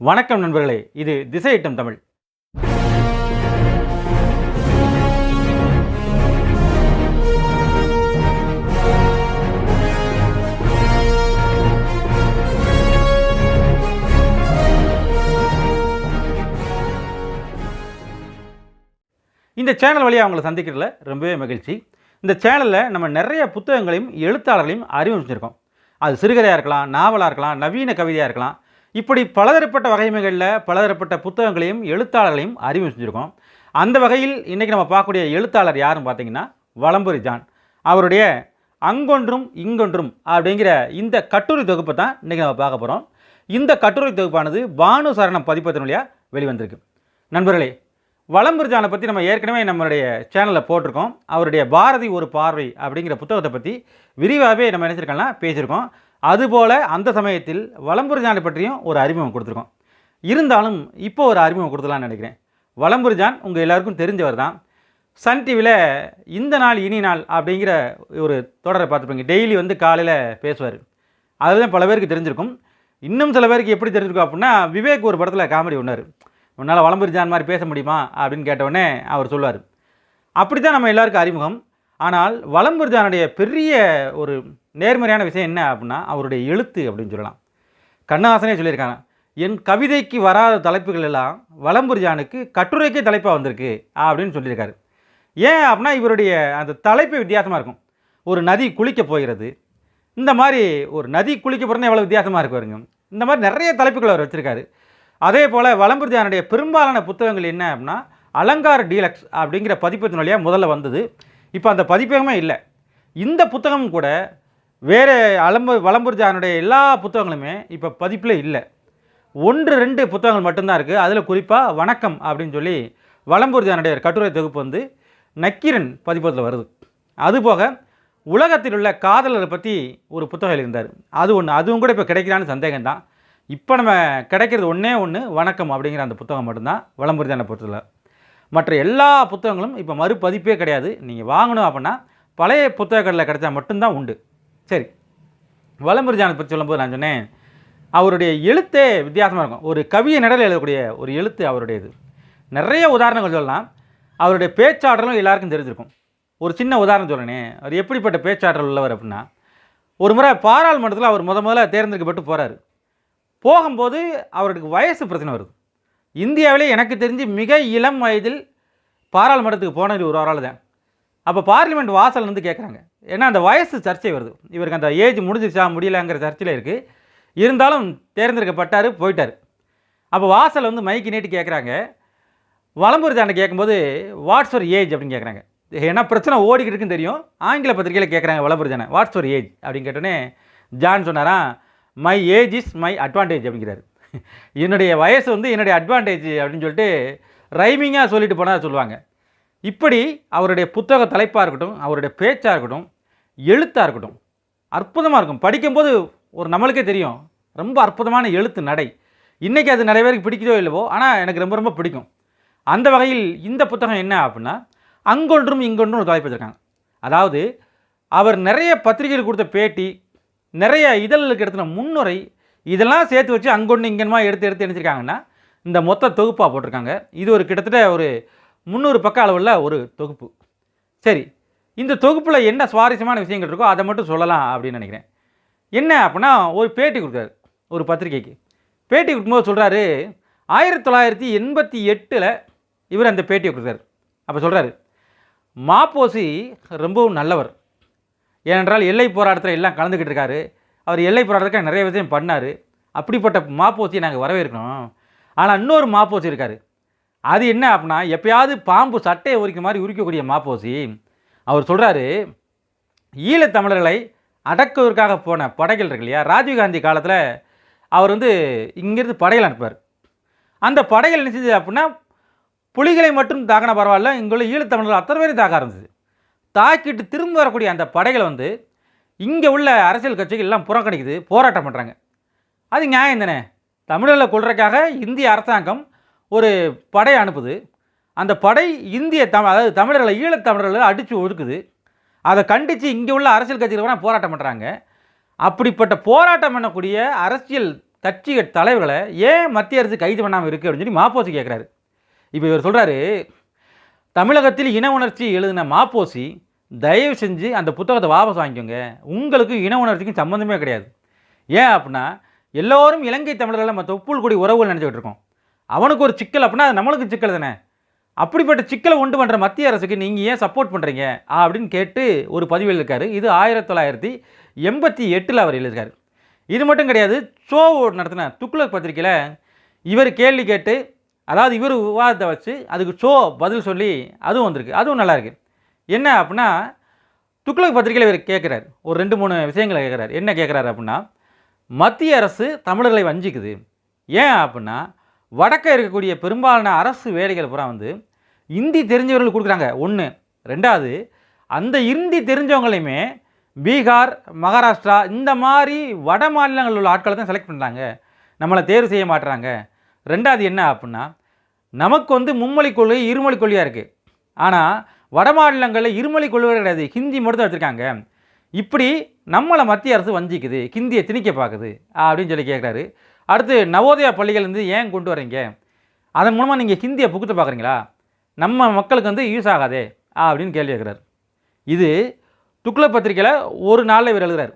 வணக்கம் நண்பர்களே இது திசையிட்டம் தமிழ். இந்த சேனல் வழியாக அவங்களை சந்திக்கிறதுல ரொம்பவே மகிழ்ச்சி. இந்த சேனலில் நம்ம நிறைய புத்தகங்களையும் எழுத்தாளர்களையும் அறிமுகம் அது சிறுகதையாக இருக்கலாம் நாவலாக இருக்கலாம் நவீன கவிதையாக இருக்கலாம் இப்படி பலதரப்பட்ட வகைமைகளில் பலதரப்பட்ட புத்தகங்களையும் எழுத்தாளர்களையும் அறிமுகம் செஞ்சுருக்கோம். அந்த வகையில் இன்றைக்கி நம்ம பார்க்கக்கூடிய எழுத்தாளர் யாருன்னு பார்த்தீங்கன்னா வளம்புரி ஜான். அவருடைய அங்கொன்றும் இங்கொன்றும் அப்படிங்கிற இந்த கட்டுரை தொகுப்பை தான் இன்றைக்கி நம்ம பார்க்க போகிறோம் இந்த கட்டுரை தொகுப்பானது பானு சரணம் பதிப்பத்தினுடைய வெளிவந்திருக்கு. நண்பர்களே வலம்புரிஜானை பற்றி நம்ம ஏற்கனவே நம்மளுடைய சேனலில் போட்டிருக்கோம். அவருடைய பாரதி ஒரு பார்வை அப்படிங்கிற புத்தகத்தை பற்றி விரிவாகவே நம்ம நினச்சிருக்கலாம் பேசியிருக்கோம். அதுபோல் அந்த சமயத்தில் வலம்புரிஜானை பற்றியும் ஒரு அறிமுகம் கொடுத்துருக்கோம். இருந்தாலும் இப்போ ஒரு அறிமுகம் கொடுத்துலான்னு நினைக்கிறேன். வலம்புரிஜான் உங்கள் எல்லாருக்கும் தெரிஞ்சவர் தான். சன் டிவியில் இந்த நாள் இனி நாள் அப்படிங்கிற ஒரு தொடரை பார்த்துருப்பீங்க டெய்லி வந்து காலையில் பேசுவார். அதில் தான் பல பேருக்கு தெரிஞ்சிருக்கும். இன்னும் சில பேருக்கு எப்படி தெரிஞ்சிருக்கும் அப்படின்னா விவேக் ஒரு படத்தில் காமெடி ஒன்றார் உன்னால் வளம்புரி ஜான் மாதிரி பேச முடியுமா அப்படின்னு கேட்டவுடனே அவர் சொல்லுவார். அப்படி தான் நம்ம எல்லாருக்கும் அறிமுகம். ஆனால் வளம்புரிஜானுடைய பெரிய ஒரு நேர்மறையான விஷயம் என்ன அப்படின்னா அவருடைய எழுத்து அப்படின்னு சொல்லலாம். கண்ணாசனே சொல்லியிருக்காங்க என் கவிதைக்கு வராத தலைப்புகள் எல்லாம் வளம்புரிஜானுக்கு கட்டுரைக்கே தலைப்பாக வந்திருக்கு அப்படின்னு சொல்லியிருக்காரு. ஏன் அப்படின்னா இவருடைய அந்த தலைப்பு வித்தியாசமாக இருக்கும். ஒரு நதி குளிக்க போகிறது. இந்த மாதிரி ஒரு நதி குளிக்க போகிறதுனா எவ்வளோ வித்தியாசமாக இருக்கு பாருங்க. இந்த மாதிரி நிறைய தலைப்புகள் அவர் வச்சுருக்காரு. அதே போல் வலம்புரிஜானுடைய பெரும்பாலான புத்தகங்கள் என்ன அப்படின்னா அலங்கார டீலக்ஸ் அப்படிங்கிற பதிப்பு வழியாக முதல்ல வந்தது. இப்போ அந்த பதிப்பகமே இல்லை. இந்த புத்தகமும் கூட வேறு அலம்பு வலம்புரிஜானுடைய எல்லா புத்தகங்களுமே இப்போ பதிப்பில் இல்லை. ஒன்று ரெண்டு புத்தகங்கள் மட்டும்தான் இருக்குது அதில் குறிப்பாக வணக்கம் அப்படின்னு சொல்லி வலம்புரிஜானுடைய கட்டுரை தொகுப்பு வந்து நக்கீரன் பதிப்பத்தில் வருது. அதுபோக உலகத்தில் உள்ள காதலரை பற்றி ஒரு புத்தகம் இருந்தார் அது ஒன்று அதுவும் கூட இப்போ கிடைக்கிறான்னு சந்தேகம்தான். இப்போ நம்ம கிடைக்கிறது ஒன்றே ஒன்று வணக்கம் அப்படிங்கிற அந்த புத்தகம் மட்டும்தான் வளம்புரிதான பொறுத்தல மற்ற எல்லா புத்தகங்களும் இப்போ மறுபதிப்பே கிடையாது. நீங்கள் வாங்கணும் அப்படின்னா பழைய புத்தக கடையில் கிடைச்சா மட்டும்தான் உண்டு. சரி. வளம்புரிஜானை பற்றி சொல்லும்போது நான் சொன்னேன். அவருடைய எழுத்தே வித்தியாசமாக இருக்கும். ஒரு கவியை நடல் எழுதக்கூடிய ஒரு எழுத்து அவருடையது. நிறைய உதாரணங்கள் சொல்லலாம். அவருடைய பேச்சாற்றலும் எல்லாருக்கும் தெரிஞ்சிருக்கும். ஒரு சின்ன உதாரணம் சொல்கிறேனே அவர் எப்படிப்பட்ட பேச்சாற்றல் உள்ளவர் அப்படின்னா ஒரு முறை பாராளுமன்றத்தில் அவர் முத முதல்ல தேர்ந்தெடுக்கப்பட்டு போகிறார் போகும்போது அவருக்கு வயசு பிரச்சனை வருது. இந்தியாவிலே எனக்கு தெரிஞ்சு மிக இளம் வயதில் பாராளுமன்றத்துக்கு போனது ஒரு ஆளால் தான். அப்போ பார்லிமெண்ட் வாசல் வந்து கேட்குறாங்க ஏன்னா அந்த வயசு சர்ச்சை வருது. இவருக்கு அந்த ஏஜ் முடிஞ்சிருச்சா முடியலங்கிற சர்ச்சையில் இருக்குது இருந்தாலும் தேர்ந்தெடுக்கப்பட்டார் போயிட்டார். அப்போ வாசல் வந்து மைக்கு நீட்டு கேட்குறாங்க வளம்பூர் தாண்டை கேட்கும்போது வாட்ஸ் ஒரு ஏஜ் அப்படின்னு கேட்குறாங்க ஏன்னா பிரச்சனை ஓடிக்கிட்டு இருக்குன்னு தெரியும். ஆங்கில பத்திரிகையில் கேட்குறாங்க வளம்பூர் தானே வாட்ஸ் ஒரு ஏஜ் அப்படின்னு கேட்டோன்னே ஜான் சொன்னாராம் my age is my advantage அப்படிங்கிறாரு. என்னுடைய வயசு வந்து என்னுடைய அட்வான்டேஜ் அப்படின்னு சொல்லிட்டு ரைமிங்காக சொல்லிட்டு போனால் சொல்லுவாங்க. இப்படி அவருடைய புத்தக தலைப்பாக இருக்கட்டும் அவருடைய பேச்சாக இருக்கட்டும் எழுத்தாக இருக்கட்டும் அற்புதமாக இருக்கும். படிக்கும்போது ஒரு நம்மளுக்கே தெரியும். ரொம்ப அற்புதமான எழுத்து நடை. இன்றைக்கி அது நிறைய பேருக்கு பிடிக்குதோ இல்லவோ ஆனால் எனக்கு ரொம்ப ரொம்ப பிடிக்கும். அந்த வகையில் இந்த புத்தகம் என்ன அப்படின்னா அங்கொன்றும் இங்கொன்றும் ஒரு தலைப்பு வச்சுருக்காங்க அதாவது அவர் நிறைய பத்திரிகைகள் கொடுத்த பேட்டி நிறைய இதழ்களுக்கு எடுத்துன முன்னுரை இதெல்லாம் சேர்த்து வச்சு அங்கொன்று இங்கன்மா எடுத்து எடுத்து நினச்சிருக்காங்கன்னா இந்த மொத்த தொகுப்பாக போட்டிருக்காங்க. இது ஒரு கிட்டத்தட்ட ஒரு முந்நூறு பக்க அளவில் ஒரு தொகுப்பு. சரி இந்த தொகுப்பில் என்ன சுவாரஸ்யமான விஷயங்கள் இருக்கோ அதை மட்டும் சொல்லலாம் அப்படின்னு நினைக்கிறேன். என்ன அப்படின்னா ஒரு பேட்டி கொடுத்தாரு ஒரு பத்திரிகைக்கு. பேட்டி கொடுக்கும்போது சொல்கிறாரு ஆயிரத்தி தொள்ளாயிரத்தி எண்பத்தி எட்டில் இவர் அந்த பேட்டியை கொடுக்குறாரு. அப்போ சொல்கிறாரு மாப்போசி ரொம்பவும் நல்லவர். ஏனென்றால் எல்லை போராட்டத்தில் எல்லாம் கலந்துக்கிட்டு இருக்காரு. அவர் எல்லை போராட்டத்துக்காக நிறைய விஷயம் பண்ணார். அப்படிப்பட்ட மாப்போத்தியை நாங்கள் வரவேற்கணும். ஆனால் இன்னொரு மாப்போசி இருக்கார். அது என்ன அப்படின்னா எப்பயாவது பாம்பு சட்டையை உரிக்க மாதிரி உரிக்கக்கூடிய மாப்போசி அவர் சொல்கிறாரு ஈழத்தமிழர்களை அடக்குவதற்காக போன படைகள் இருக்கு இல்லையா? ராஜீவ்காந்தி காலத்தில் அவர் வந்து இங்கேருந்து படைகள் அனுப்புவார். அந்த படைகள் என்ன செஞ்சது அப்படின்னா புலிகளை மட்டும் தாக்கின பரவாயில்ல இங்குள்ள ஈழத்தமிழர்கள் அத்தனை பேரையும் தாக்க ஆரம்பிச்சது. தாக்கிட்டு திரும்ப வரக்கூடிய அந்த படைகள் வந்து இங்கே உள்ள அரசியல் கட்சிகள் எல்லாம் புறக்கணிக்குது போராட்டம் பண்ணுறாங்க அது நியாயம் தானே? தமிழர்களை கொள்றதுக்காக இந்திய அரசாங்கம் ஒரு படை அனுப்புது. அந்த படை இந்திய தமிழ் அதாவது தமிழர்களை ஈழத்தமிழர்களை அடித்து ஒதுக்குது. அதை கண்டித்து இங்கே உள்ள அரசியல் கட்சிகள் வேணால் போராட்டம் பண்ணுறாங்க அப்படிப்பட்ட போராட்டம் பண்ணக்கூடிய அரசியல் கட்சி தலைவர்களை ஏன் மத்திய அரசு கைது பண்ணாமல் இருக்குது அப்படின்னு சொல்லி மாப்போசி கேட்குறாரு இப்போ இவர் சொல்கிறாரு தமிழகத்தில் இன உணர்ச்சி எழுதின மாப்போசி தயவு செஞ்சு அந்த புத்தகத்தை வாபஸ் வாங்கிக்கோங்க. உங்களுக்கு இன உணர்ச்சிக்கும் சம்மந்தமே கிடையாது. ஏன் அப்படின்னா எல்லோரும் இலங்கை தமிழர்கள் நம்ம தொப்புள் கூடி உறவுகள் நினச்சிக்கிட்டு இருக்கோம். அவனுக்கு ஒரு சிக்கல் அப்படின்னா அது நம்மளுக்கு சிக்கல் தானே? அப்படிப்பட்ட சிக்கலை உண்டு பண்ணுற மத்திய அரசுக்கு நீங்கள் ஏன் சப்போர்ட் பண்ணுறீங்க அப்படின்னு கேட்டு ஒரு பதிவு இருக்கார் இது ஆயிரத்தி தொள்ளாயிரத்தி எண்பத்தி எட்டில் அவர் எழுதியிருக்காரு. இது மட்டும் கிடையாது ஷோ நடத்தின துக்ளக் பத்திரிக்கையில் இவர் கேள்வி கேட்டு அதாவது இவர் விவாதத்தை வச்சு அதுக்கு ஷோ பதில் சொல்லி அதுவும் வந்திருக்கு. அதுவும் நல்லாயிருக்கு என்ன அப்படின்னா துக்ளக் பத்திரிக்கையில் இவர் கேட்குறாரு ஒரு ரெண்டு மூணு விஷயங்களை கேட்குறாரு என்ன கேட்குறாரு அப்படின்னா மத்திய அரசு தமிழர்களை வஞ்சிக்குது. ஏன் அப்படின்னா வடக்க இருக்கக்கூடிய பெரும்பாலான அரசு வேலைகள் பூரா வந்து இந்தி தெரிஞ்சவர்களுக்கு கொடுக்குறாங்க. ஒன்று ரெண்டாவது அந்த இந்தி தெரிஞ்சவங்களையுமே பீகார் மகாராஷ்டிரா இந்த மாதிரி வட மாநிலங்களில் உள்ள ஆட்களை தான் செலக்ட் பண்ணுறாங்க நம்மளை தேர்வு செய்ய மாட்டுறாங்க. ரெண்டாவது என்ன அப்படின்னா நமக்கு வந்து மும்மொழி கொள்கை இருமொழி கொள்கையாக இருக்குது ஆனால் வட மாநிலங்களில் இருமொழி கொள்கை கிடையாது. ஹிந்தி மட்டும் தான் வச்சுருக்காங்க இப்படி நம்மளை மத்திய அரசு வஞ்சிக்குது ஹிந்தியை திணிக்க பார்க்குது அப்படின்னு சொல்லி கேட்குறாரு. அடுத்து நவோதயா பள்ளிகள் வந்து ஏன் கொண்டு வரீங்க? அதன் மூலமாக நீங்கள் ஹிந்தியை புகுத்த பார்க்குறீங்களா? நம்ம மக்களுக்கு வந்து யூஸ் ஆகாதே அப்படின்னு கேள்வி கேட்குறாரு. இது துக்ள பத்திரிக்கையில் ஒரு நாளில் இவர் எழுதுறாரு.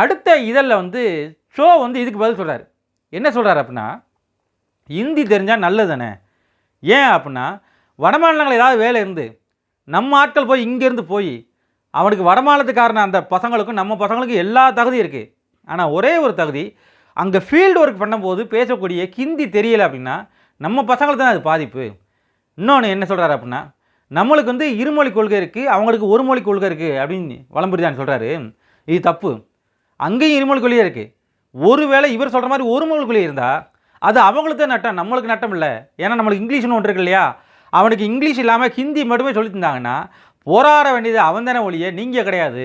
அடுத்த இதழில் வந்து ஷோ வந்து இதுக்கு பதில் சொல்கிறார் என்ன சொல்கிறாரு அப்படின்னா ஹிந்தி தெரிஞ்சால் நல்லது தானே ஏன் அப்படின்னா வடமாநிலங்கள் ஏதாவது வேலை இருந்து நம்ம ஆட்கள் போய் இங்கேருந்து போய் அவனுக்கு வடமாநிலத்துக்காரன அந்த பசங்களுக்கும் நம்ம பசங்களுக்கும் எல்லா தகுதியும் இருக்குது ஆனால் ஒரே ஒரு தகுதி அங்கே ஃபீல்டு ஒர்க் பண்ணும்போது பேசக்கூடிய ஹிந்தி தெரியலை அப்படின்னா நம்ம பசங்களுக்கு தான் அது பாதிப்பு. இன்னொன்று என்ன சொல்கிறாரு அப்படின்னா நம்மளுக்கு வந்து இருமொழி கொள்கை இருக்குது அவங்களுக்கு ஒரு மொழி கொள்கை இருக்குது அப்படின்னு வளம்புரிதான் சொல்கிறாரு இது தப்பு. அங்கேயும் இருமொழி கொள்கையே இருக்குது ஒருவேளை இவர் சொல்கிற மாதிரி ஒரு மொழி கொள்கை இருந்தால் அது அவங்களுக்கு தான் நட்டம் நம்மளுக்கு நட்டம் இல்லை. ஏன்னா நம்மளுக்கு இங்கிலீஷ்னு ஒன்று இருக்கு இல்லையா? அவனுக்கு இங்கிலீஷ் இல்லாமல் ஹிந்தி மட்டுமே சொல்லி போராட வேண்டியது அவன் தானே ஒழிய நீங்கள் கிடையாது.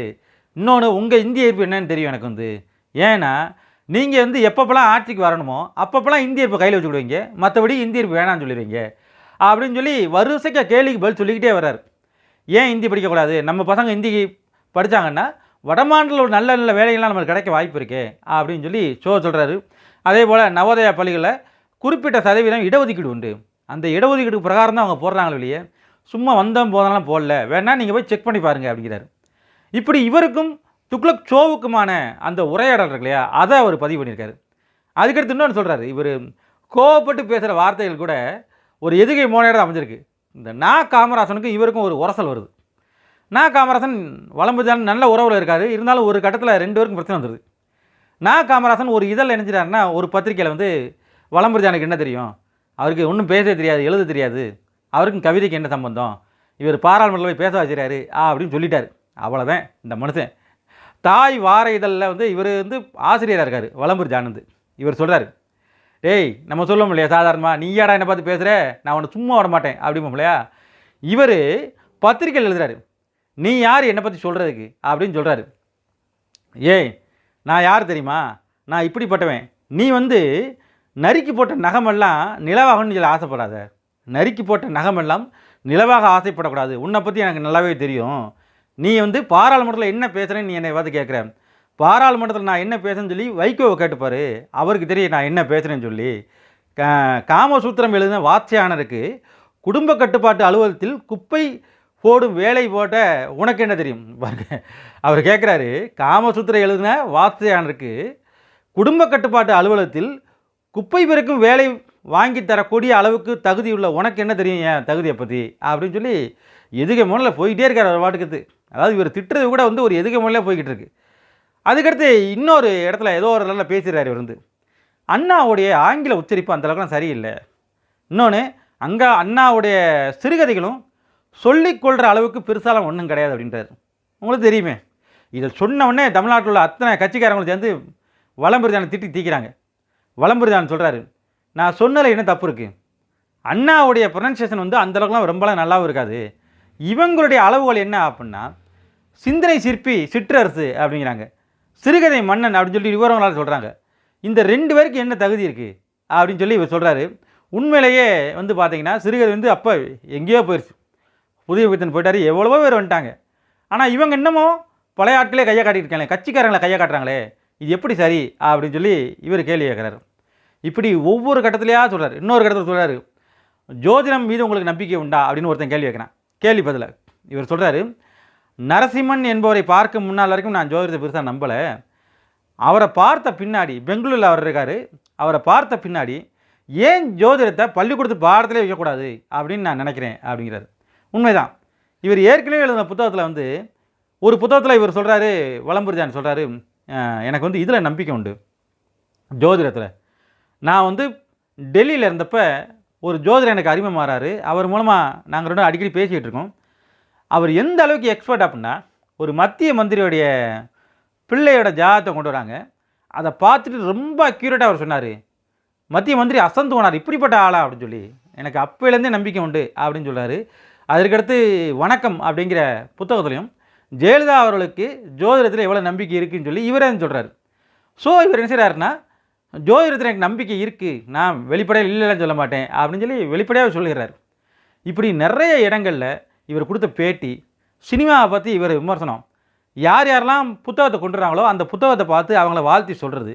இன்னொன்று உங்கள் இந்திய எதிர்ப்பு என்னன்னு தெரியும் எனக்கு வந்து. ஏன்னா நீங்கள் வந்து எப்பப்பெல்லாம் ஆட்சிக்கு வரணுமோ அப்பப்பெல்லாம் இந்திய எதிர்ப்பு கையில் வச்சுக்கிடுவீங்க. மற்றபடி இந்திய எதிர்ப்பு வேணாம்னு சொல்லிடுவீங்க. அப்படின்னு சொல்லி வரிசைக்க கேள்விக்கு பதில் சொல்லிக்கிட்டே வர்றார். ஏன் ஹிந்தி படிக்கக்கூடாது? நம்ம பசங்க ஹிந்தி படித்தாங்கன்னா வடமாநில ஒரு நல்ல நல்ல வேலைகள்லாம் நம்மளுக்கு கிடைக்க வாய்ப்பு இருக்கே அப்படின்னு சொல்லி ஷோ சொல்கிறாரு அதே போல் நவோதயா பள்ளிகளில் குறிப்பிட்ட சதவீதம் இடஒதுக்கீடு உண்டு. அந்த இடஒதுக்கீடு பிரகாரம் தான் அவங்க போடுறாங்களே வெளியே சும்மா வந்தோம் போதெல்லாம் போடல. வேணா நீங்கள் போய் செக் பண்ணி பாருங்கள் அப்படிங்கிறார். இப்படி இவருக்கும் துக்ளக் சோவுக்குமான அந்த உரையாடல் இருக்கு இல்லையா அதை அவர் பதிவு பண்ணியிருக்காரு. அதுக்கடுத்து இன்னொன்று சொல்கிறாரு இவர் கோவப்பட்டு பேசுகிற வார்த்தைகள் கூட ஒரு எதுகை மோனையோட அமைஞ்சிருக்கு. இந்த நா காமராசனுக்கும் இவருக்கும் ஒரு உரசல் வருது. நா காமராசன் வளம்புதான் நல்ல உறவில் இருக்காரு. இருந்தாலும் ஒரு கட்டத்தில் ரெண்டு பேருக்கும் பிரச்சனை வந்துடுது நா காமராசன் ஒரு இதழில் நினைச்சிட்டாருன்னா ஒரு பத்திரிக்கையில் வந்து வளம்புரிஜானுக்கு என்ன தெரியும்? அவருக்கு ஒன்றும் பேச தெரியாது எழுத தெரியாது. அவருக்கும் கவிதைக்கு என்ன சம்பந்தம்? இவர் பாராளுமன்றத்தில் போய் பேச வச்சுறாரு ஆ அப்படின்னு சொல்லிட்டார். அவ்வளோதான் இந்த மனுஷன். தாய் வார இதழில் வந்து இவர் வந்து ஆசிரியராக இருக்கார் வளம்பூர் ஜானந்த். இவர் சொல்கிறாரு டேய் நம்ம சொல்லுவோம் இல்லையா சாதாரணமாக நீயாடா என்னை பார்த்து பேசுகிற நான் உன்னை சும்மா விட மாட்டேன். அப்படிம்போம் இல்லையா? இவர் பத்திரிக்கையில் எழுதுறாரு. நீ யார்? என்னை பற்றி சொல்கிறதுக்கு அப்படின்னு சொல்கிறாரு ஏய் நான் யார் தெரியுமா? நான் இப்படிப்பட்டவன். நீ வந்து நறுக்கி போட்ட நகமெல்லாம் நிலவாகணும்னு சொல்லி ஆசைப்படாத. நறுக்கி போட்ட நகமெல்லாம் நிலவாக ஆசைப்படக்கூடாது. உன்னை பற்றி எனக்கு நல்லாவே தெரியும். நீ வந்து பாராளுமன்றத்தில் என்ன பேசுகிறேன்னு நீ என்னை பார்த்து கேட்குற. பாராளுமன்றத்தில் நான் என்ன பேசுறேன்னு சொல்லி வைகோவை கேட்டுப்பார் அவருக்கு தெரியும் நான் என்ன பேசுகிறேன்னு சொல்லி. கா- காமசூத்திரம் எழுதின வாட்சியானருக்கு குடும்ப கட்டுப்பாட்டு அலுவலகத்தில் குப்பை போடும் வேலை போட்ட உனக்கு என்ன தெரியும்? பாருங்க. அவர் கேட்குறாரு காமசூத்திரம் எழுதின வாட்சியானருக்கு குடும்ப கட்டுப்பாட்டு அலுவலகத்தில் குப்பை பெருக்கும் வேலை வாங்கி தரக்கூடிய அளவுக்கு தகுதி உள்ள உனக்கு என்ன தெரியும் என் தகுதியை பற்றி அப்படின்னு சொல்லி எதுகை முறையில் போய்கிட்டே இருக்கார் அவர் பாட்டுக்கு அதாவது இவர் திட்டுறது கூட வந்து ஒரு எதுகை முறையில் போய்கிட்டு இருக்கு. அதுக்கடுத்து இன்னொரு இடத்துல ஏதோ ஒரு இடத்துல பேசுகிறார் இவர் வந்து. அண்ணாவுடைய ஆங்கில உச்சரிப்பு அந்தளவுக்குலாம் சரியில்லை. இன்னொன்று அங்கே அண்ணாவுடைய சிறுகதைகளும் சொல்லிக்கொள்கிற அளவுக்கு பெருசாலாம் ஒன்றும் கிடையாது அப்படின்றார். உங்களுக்கு தெரியுமே. இதை சொன்ன உடனே தமிழ்நாட்டில் உள்ள அத்தனை கட்சிக்காரங்களும் சேர்ந்து வளம்பெருதானை திட்டி தீக்கிறாங்க. வளம்புரிதான் சொல்கிறாரு நான் சொன்னதில் என்ன தப்பு இருக்குது அண்ணாவுடைய ப்ரொனன்சியேஷன் வந்து அந்த அளவுக்குலாம் ரொம்பலாம் நல்லாவும் இருக்காது. இவங்களுடைய அளவுகள் என்ன அப்படின்னா சிந்தனை சிற்பி சிற்றரசு அப்படிங்கிறாங்க. சிறுகதை மன்னன் அப்படின்னு சொல்லி விவரங்களால் சொல்கிறாங்க இந்த ரெண்டு பேருக்கு என்ன தகுதி இருக்குது அப்படின்னு சொல்லி இவர் சொல்கிறாரு உண்மையிலேயே வந்து பார்த்தீங்கன்னா சிறுகதை வந்து அப்போ எங்கேயோ போயிடுச்சு புதிய வித்தன் போயிட்டார் எவ்வளவோ பேர் வந்துட்டாங்க. ஆனால் இவங்க என்னமோ பழைய ஆட்களே கையை காட்டிட்டு இருக்காங்களே கட்சிக்காரங்களை கையை காட்டுறாங்களே இது எப்படி சரி அப்படின்னு சொல்லி இவர் கேள்வி கேட்குறாரு. இப்படி ஒவ்வொரு கட்டத்திலையா சொல்கிறார் இன்னொரு கட்டத்தில் சொல்கிறாரு ஜோதிடம் மீது உங்களுக்கு நம்பிக்கை உண்டா? அப்படின்னு ஒருத்தன் கேள்வி வைக்கிறான். கேள்வி பதில். இவர் சொல்கிறாரு நரசிம்மன் என்பவரை பார்க்க முன்னால் வரைக்கும் நான் ஜோதிடத்தை பெருசாக நம்பலை. அவரை பார்த்த பின்னாடி பெங்களூரில் அவர் இருக்கார். அவரை பார்த்த பின்னாடி ஏன் ஜோதிடத்தை பள்ளிக்கூடத்து பாடத்திலே வைக்கக்கூடாது? அப்படின்னு நான் நினைக்கிறேன் அப்படிங்கிறாரு. உண்மைதான். இவர் ஏற்கனவே எழுதின புத்தகத்தில் வந்து ஒரு புத்தகத்தில் இவர் சொல்கிறாரு வளம்புரிஜான் சொல்கிறாரு எனக்கு வந்து இதில் நம்பிக்கை உண்டு. ஜோதிடத்தில். நான் வந்து டெல்லியில் இருந்தப்ப ஒரு ஜோதிடர் எனக்கு அறிமுகமாறாரு அவர் மூலமாக நாங்கள் ரெண்டும் அடிக்கடி பேசிக்கிட்டு இருக்கோம். அவர் எந்த அளவுக்கு எக்ஸ்பர்ட் அப்படின்னா ஒரு மத்திய மந்திரியுடைய பிள்ளையோட ஜாதகத்தை கொண்டு வராங்க. அதை பார்த்துட்டு ரொம்ப அக்யூரேட்டாக அவர் சொன்னார். மத்திய மந்திரி அசந்து போனார். இப்படிப்பட்ட ஆளா அப்படின்னு சொல்லி. எனக்கு அப்போலேருந்தே நம்பிக்கை உண்டு அப்படின்னு சொல்கிறாரு அதற்கடுத்து வணக்கம் அப்படிங்கிற புத்தகத்துலையும் ஜெயலலிதா அவர்களுக்கு ஜோதிடத்தில் எவ்வளோ நம்பிக்கை இருக்குதுன்னு சொல்லி இவரே சொல்கிறாரு ஸோ இவர் என்ன செய்கிறாருன்னா ஜோதிடத்தில் எனக்கு நம்பிக்கை இருக்குது நான் வெளிப்படையில் இல்லைன்னு சொல்ல மாட்டேன். அப்படின்னு சொல்லி வெளிப்படையாக சொல்லிடுறாரு. இப்படி நிறைய இடங்களில் இவர் கொடுத்த பேட்டி சினிமாவை பற்றி இவர் விமர்சனம். யார் யாரெல்லாம் புத்தகத்தை கொண்டுறாங்களோ அந்த புத்தகத்தை பார்த்து அவங்கள வாழ்த்தி சொல்கிறது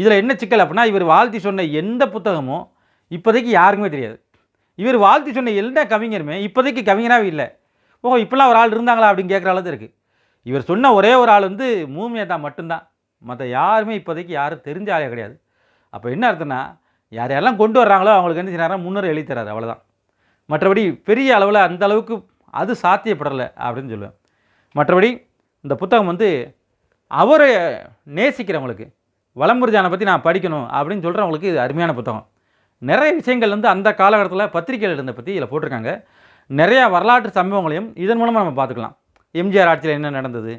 இதில் என்ன சிக்கல் அப்படின்னா இவர் வாழ்த்தி சொன்ன எந்த புத்தகமும் இப்போதைக்கு யாருக்குமே தெரியாது. இவர் வாழ்த்தி சொன்ன எந்த கவிஞருமே இப்போதைக்கு கவிஞராகவே இல்லை. ஓ இப்போல்லாம் ஒரு ஆள் இருந்தாங்களா அப்படின்னு கேட்குற அளவுக்கு இருக்குது இவர் சொன்ன ஒரே ஒரு ஆள் வந்து மூமியா தான் மட்டும்தான். மற்ற யாருமே இப்போதைக்கு யாரும் தெரிஞ்ச ஆளே கிடையாது. அப்போ என்ன அர்த்தம்னா யார் யாரெல்லாம் கொண்டு வர்றாங்களோ அவங்களுக்கு என்ன செய்யறாங்க முன்னுரை எழுதி தராரு அவ்வளோதான் மற்றபடி பெரிய அளவில் அந்த அளவுக்கு அது சாத்தியப்படலை அப்படின்னு சொல்லுவேன். மற்றபடி இந்த புத்தகம் வந்து அவரை நேசிக்கிறவங்களுக்கு வளம்புரிஜானை பற்றி நான் படிக்கணும் அப்படின்னு சொல்கிறவங்களுக்கு இது அருமையான புத்தகம். நிறைய விஷயங்கள் வந்து அந்த காலகட்டத்தில் பத்திரிகைகள் இருந்த பற்றி இதில் போட்டிருக்காங்க. நிறையா வரலாற்று சம்பவங்களையும் இதன் மூலமாக நம்ம பார்த்துக்கலாம். எம்ஜிஆர் ஆட்சியில் என்ன நடந்தது?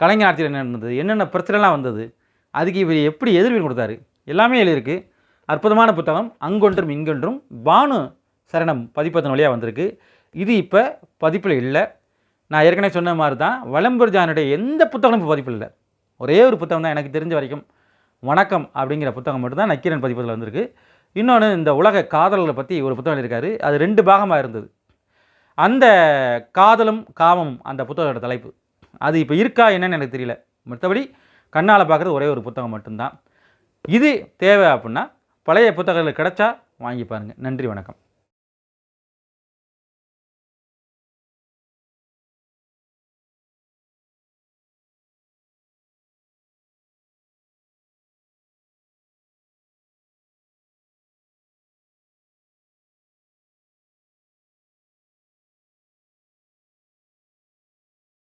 கலைஞர் ஆட்சியில் என்ன நடந்தது? என்னென்ன பிரச்சனைலாம் வந்தது? அதுக்கு இவர் எப்படி எதிர்வின் கொடுத்தாரு? எல்லாமே எழுதியிருக்கு. அற்புதமான புத்தகம். அங்கொன்றும் இங்கொன்றும். பானு சரணம் பதிப்பதன் வழியாக வந்திருக்கு. இது இப்போ பதிப்பில் இல்லை. நான் ஏற்கனவே சொன்ன மாதிரி தான் வளம்புரிஜானுடைய எந்த புத்தகமும் இப்போ பதிப்பில் இல்லை. ஒரே ஒரு புத்தகம் தான் எனக்கு தெரிஞ்ச வரைக்கும். வணக்கம் அப்படிங்கிற புத்தகம் மட்டும்தான் நக்கீரன் பதிப்பதில் வந்திருக்கு. இன்னொன்று இந்த உலக காதல்களை பற்றி ஒரு புத்தகம் இருக்காரு அது ரெண்டு பாகமாக இருந்தது. அந்த காதலும் காமமும் அந்த புத்தகத்தோட தலைப்பு. அது இப்போ இருக்கா என்னன்னு எனக்கு தெரியல. மற்றபடி கண்ணால் பார்க்குறது ஒரே ஒரு புத்தகம் மட்டும்தான். இது தேவை அப்படின்னா பழைய புத்தகங்கள் கிடைச்சா வாங்கி பாருங்கள் நன்றி வணக்கம்.